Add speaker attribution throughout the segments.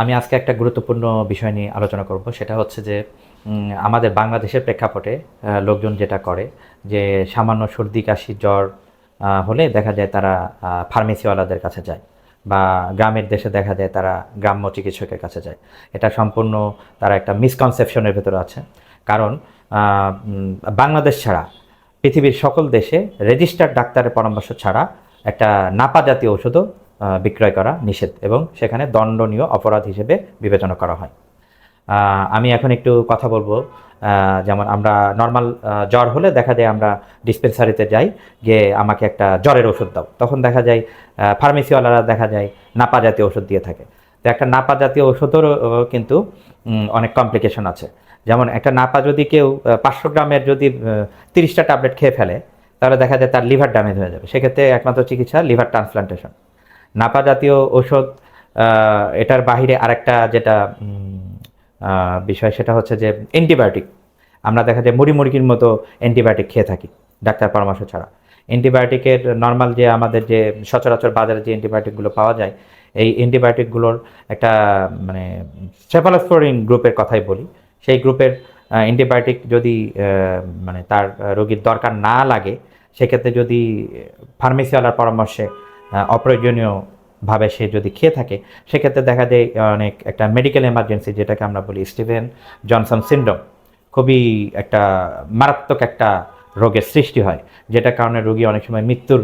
Speaker 1: আমি আজকে একটা গুরুত্বপূর্ণ বিষয় নিয়ে আলোচনা করব। সেটা হচ্ছে যে আমাদের বাংলাদেশের প্রেক্ষাপটে লোকজন যেটা করে, যে সামান্য সর্দি, কাশি, জ্বর হলে দেখা যায় তারা ফার্মেসিওয়ালাদের কাছে যায় বা গ্রামের দেশে দেখা যায় তারা গ্রাম্য চিকিৎসকের কাছে যায়। এটা সম্পূর্ণ তারা একটা মিসকনসেপশনের ভেতরে আছে। কারণ বাংলাদেশ ছাড়া, পৃথিবীর সকল দেশে রেজিস্টার্ড ডাক্তারের পরামর্শ ছাড়া একটা নাপা জাতীয় ওষুধও বিক্রয় করা নিষেধ এবং সেখানে দণ্ডনীয় অপরাধ হিসেবে বিবেচনা করা হয়। আমি এখন একটু কথা বলব। যেমন আমরা নর্মাল জ্বর হলে দেখা যায় আমরা ডিসপেন্সারিতে যাই, গিয়ে আমাকে একটা জ্বরের ওষুধ দাও। তখন দেখা যায় ফার্মেসিওয়ালারা দেখা যায় নাপা জাতীয় ওষুধ দিয়ে থাকে। তো একটা নাপা জাতীয় ওষুধেরও কিন্তু অনেক কমপ্লিকেশন আছে। যেমন একটা নাপা যদি কেউ পাঁচশো গ্রামের যদি তিরিশটা ট্যাবলেট খেয়ে ফেলে, তাহলে দেখা যায় তার লিভার ড্যামেজ হয়ে যাবে। সেক্ষেত্রে একমাত্র চিকিৎসা লিভার ট্রান্সপ্লান্টেশন নাপা জাতীয় ঔষধ এটার বাহিরে আরেকটা যেটা বিষয় সেটা হচ্ছে যে অ্যান্টিবায়োটিক। আমরা দেখা যায় মুড়ি মুরগির মতো অ্যান্টিবায়োটিক খেয়ে থাকি, ডাক্তার পরামর্শ ছাড়া। অ্যান্টিবায়োটিকের নর্মাল যে আমাদের যে সচরাচর বাজারে যে অ্যান্টিবায়োটিকগুলো পাওয়া যায়, এই অ্যান্টিবায়োটিকগুলোর একটা মানে সেফালোস্পোরিন গ্রুপের কথাই বলি। সেই গ্রুপের অ্যান্টিবায়োটিক যদি মানে তার রোগীর দরকার না লাগে, সেক্ষেত্রে যদি ফার্মেসিওয়ালার পরামর্শে অপ্রয়োজনীয়ভাবে সে যদি খেয়ে থাকে, সেক্ষেত্রে দেখা যায় অনেক একটা মেডিকেল এমার্জেন্সি যেটাকে আমরা বলি স্টিভেন জনসন সিন্ড্রোম, খুবই একটা মারাত্মক একটা রোগের সৃষ্টি হয়, যেটার কারণে রোগী অনেক সময় মৃত্যুর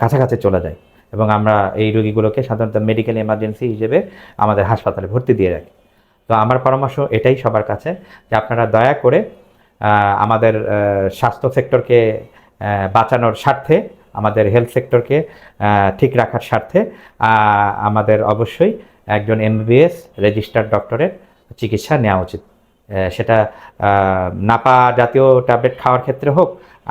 Speaker 1: কাছাকাছি চলে যায় এবং আমরা এই রোগীগুলোকে সাধারণত মেডিকেল এমার্জেন্সি হিসেবে আমাদের হাসপাতালে ভর্তি দিয়ে রাখি। তো আমার পরামর্শ এটাই সবার কাছে যে আপনারা দয়া করে আমাদের স্বাস্থ্য সেক্টরকে বাঁচানোর স্বার্থে আমাদের হেলথ সেক্টরকে ঠিক রাখার স্বার্থে আমাদের অবশ্যই একজন এমবিবিএস রেজিস্টার্ড ডক্টরের চিকিৎসা নেওয়া উচিত। সেটা নাপা জাতীয় ট্যাবলেট খাওয়ার ক্ষেত্রে হোক,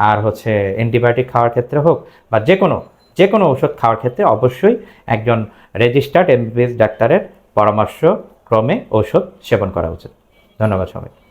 Speaker 1: আর হচ্ছে অ্যান্টিবায়োটিক খাওয়ার ক্ষেত্রে হোক, বা যে কোনো যে কোনো ওষুধ খাওয়ার ক্ষেত্রে অবশ্যই একজন রেজিস্টার্ড এমবিবিএস ডাক্তারের পরামর্শ ক্রমে সেবন করা উচিত। ধন্যবাদ সবাই